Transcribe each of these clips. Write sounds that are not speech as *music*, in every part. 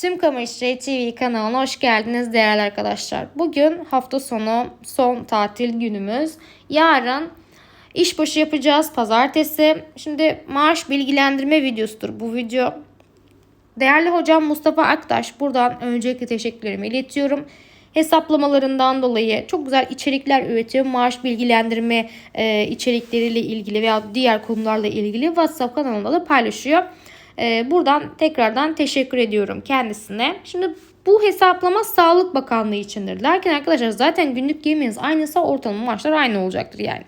Tüm Kamışçı TV kanalına hoş geldiniz değerli arkadaşlar. Bugün hafta sonu son tatil günümüz. Yarın işbaşı yapacağız pazartesi. Şimdi maaş bilgilendirme videosudur bu video. Değerli hocam Mustafa Aktaş buradan öncelikle teşekkürlerimi iletiyorum. Hesaplamalarından dolayı çok güzel içerikler üretiyor. Maaş bilgilendirme e, içerikleriyle ilgili veya diğer konularla ilgili WhatsApp kanalında da paylaşıyor. E, buradan tekrardan teşekkür ediyorum kendisine. Şimdi bu hesaplama Sağlık Bakanlığı içindir. Derken arkadaşlar zaten günlük yemeğiniz aynıysa ortalama maaşlar aynı olacaktır yani.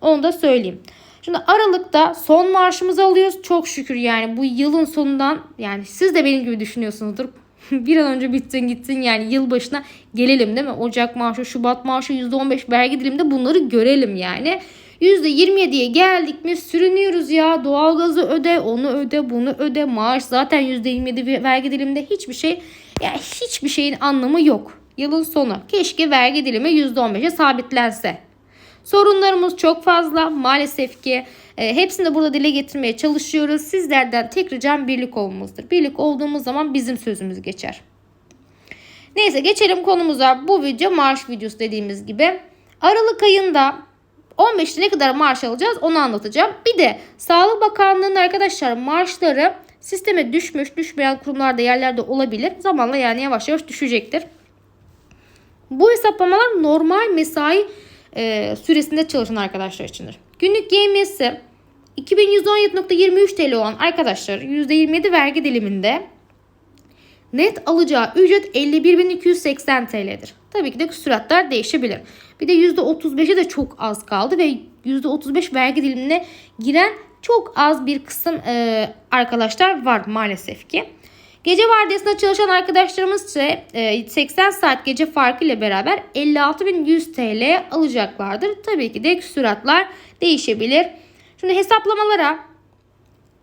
Onu da söyleyeyim. Şimdi Aralık'ta son maaşımızı alıyoruz. Çok şükür yani bu yılın sonundan yani siz de benim gibi düşünüyorsunuzdur. *laughs* bir an önce bitsin gitsin yani yılbaşına gelelim değil mi? Ocak maaşı, Şubat maaşı, %15 vergi diliminde bunları görelim yani. %27'ye geldik mi sürünüyoruz ya. Doğalgazı öde, onu öde, bunu öde. Maaş zaten %27 vergi diliminde hiçbir şey yani hiçbir şeyin anlamı yok. Yılın sonu. Keşke vergi dilimi %15'e sabitlense. Sorunlarımız çok fazla maalesef ki e, hepsini de burada dile getirmeye çalışıyoruz. Sizlerden tek ricam birlik olmamızdır. Birlik olduğumuz zaman bizim sözümüz geçer. Neyse geçelim konumuza. Bu video maaş videosu dediğimiz gibi. Aralık ayında 15'te ne kadar maaş alacağız onu anlatacağım. Bir de Sağlık Bakanlığı'nın arkadaşlar maaşları sisteme düşmüş düşmeyen kurumlarda yerlerde olabilir. Zamanla yani yavaş yavaş düşecektir. Bu hesaplamalar normal mesai e, süresinde çalışan arkadaşlar içindir. Günlük YMS'i 2117.23 TL olan arkadaşlar %27 vergi diliminde net alacağı ücret 51.280 TL'dir. Tabii ki de küsuratlar değişebilir. Bir de %35'e de çok az kaldı ve %35 vergi dilimine giren çok az bir kısım e, arkadaşlar var maalesef ki. Gece vardiyasında çalışan arkadaşlarımız ise 80 saat gece farkı ile beraber 56.100 TL alacaklardır. Tabii ki de küsuratlar değişebilir. Şimdi hesaplamalara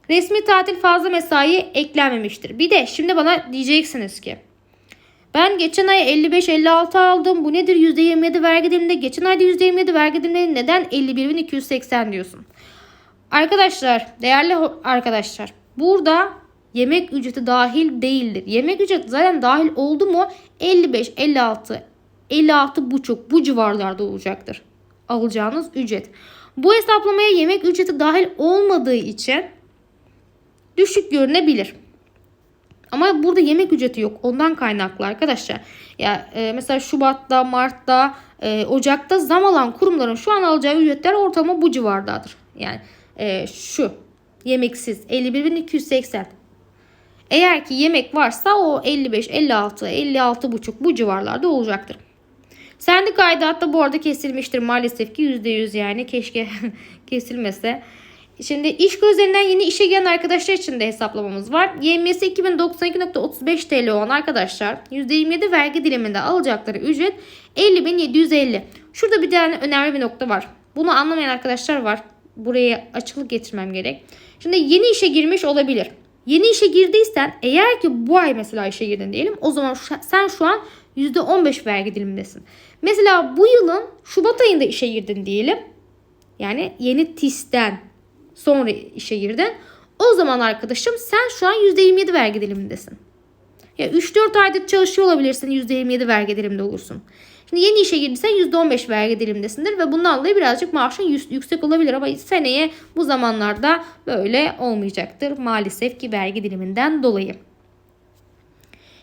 resmi tatil fazla mesai eklenmemiştir. Bir de şimdi bana diyeceksiniz ki ben geçen ay 55-56 aldım. Bu nedir? %27 vergi diliminde. Geçen ayda %27 vergi diliminde neden 51.280 diyorsun? Arkadaşlar, değerli arkadaşlar. Burada yemek ücreti dahil değildir. Yemek ücreti zaten dahil oldu mu 55, 56, 56 buçuk bu civarlarda olacaktır. Alacağınız ücret. Bu hesaplamaya yemek ücreti dahil olmadığı için düşük görünebilir. Ama burada yemek ücreti yok. Ondan kaynaklı arkadaşlar. Ya e, mesela Şubat'ta, Mart'ta, e, Ocak'ta zam alan kurumların şu an alacağı ücretler ortalama bu civardadır. Yani e, şu yemeksiz 51.280. Eğer ki yemek varsa o 55, 56, 56 buçuk bu civarlarda olacaktır. Sendik aidatta bu arada kesilmiştir maalesef ki %100 yani keşke *laughs* kesilmese. Şimdi iş gözlerinden yeni işe gelen arkadaşlar için de hesaplamamız var. YMS 2092.35 TL olan arkadaşlar %27 vergi diliminde alacakları ücret 50.750. Şurada bir tane önemli bir nokta var. Bunu anlamayan arkadaşlar var. Buraya açıklık getirmem gerek. Şimdi yeni işe girmiş olabilir. Yeni işe girdiysen eğer ki bu ay mesela işe girdin diyelim o zaman sen şu an %15 vergi dilimindesin. Mesela bu yılın Şubat ayında işe girdin diyelim. Yani yeni TİS'ten sonra işe girdin. O zaman arkadaşım sen şu an %27 vergi dilimindesin. Ya 3-4 aydır çalışıyor olabilirsin %27 vergi diliminde olursun. Şimdi yeni işe girdiysen %15 vergi dilimindesindir ve bundan dolayı birazcık maaşın yüksek olabilir ama seneye bu zamanlarda böyle olmayacaktır maalesef ki vergi diliminden dolayı.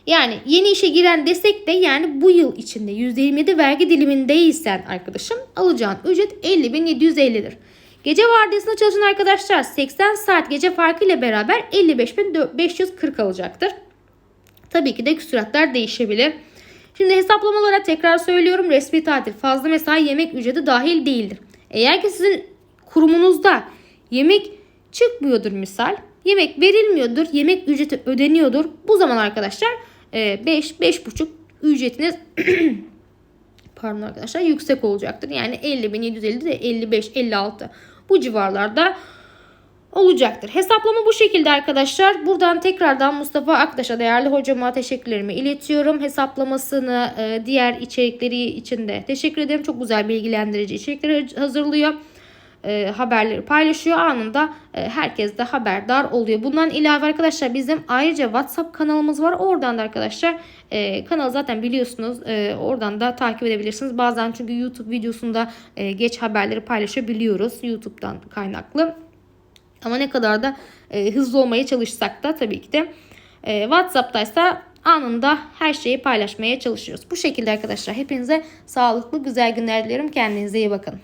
Yani yeni işe giren desek de yani bu yıl içinde %27 vergi dilimindeysen arkadaşım alacağın ücret 50.750'dir. Gece vardiyasında çalışan arkadaşlar 80 saat gece farkı ile beraber 55.540 alacaktır. Tabii ki de küsuratlar değişebilir. Şimdi hesaplamalara tekrar söylüyorum. Resmi tatil fazla mesai yemek ücreti dahil değildir. Eğer ki sizin kurumunuzda yemek çıkmıyordur misal. Yemek verilmiyordur. Yemek ücreti ödeniyordur. Bu zaman arkadaşlar 5 5,5 ücretiniz *clears throat* pardon arkadaşlar yüksek olacaktır. Yani 50.750 de 55 56 bu civarlarda olacaktır. Hesaplama bu şekilde arkadaşlar. Buradan tekrardan Mustafa Aktaş'a değerli hocama teşekkürlerimi iletiyorum. Hesaplamasını e, diğer içerikleri için de teşekkür ederim. Çok güzel bilgilendirici içerikleri hazırlıyor. E, haberleri paylaşıyor. Anında e, herkes de haberdar oluyor. Bundan ilave arkadaşlar bizim ayrıca WhatsApp kanalımız var. Oradan da arkadaşlar e, kanalı zaten biliyorsunuz. E, oradan da takip edebilirsiniz. Bazen çünkü YouTube videosunda e, geç haberleri paylaşabiliyoruz. YouTube'dan kaynaklı. Ama ne kadar da e, hızlı olmaya çalışsak da tabii ki de e, WhatsApp'taysa anında her şeyi paylaşmaya çalışıyoruz. Bu şekilde arkadaşlar hepinize sağlıklı güzel günler dilerim. Kendinize iyi bakın.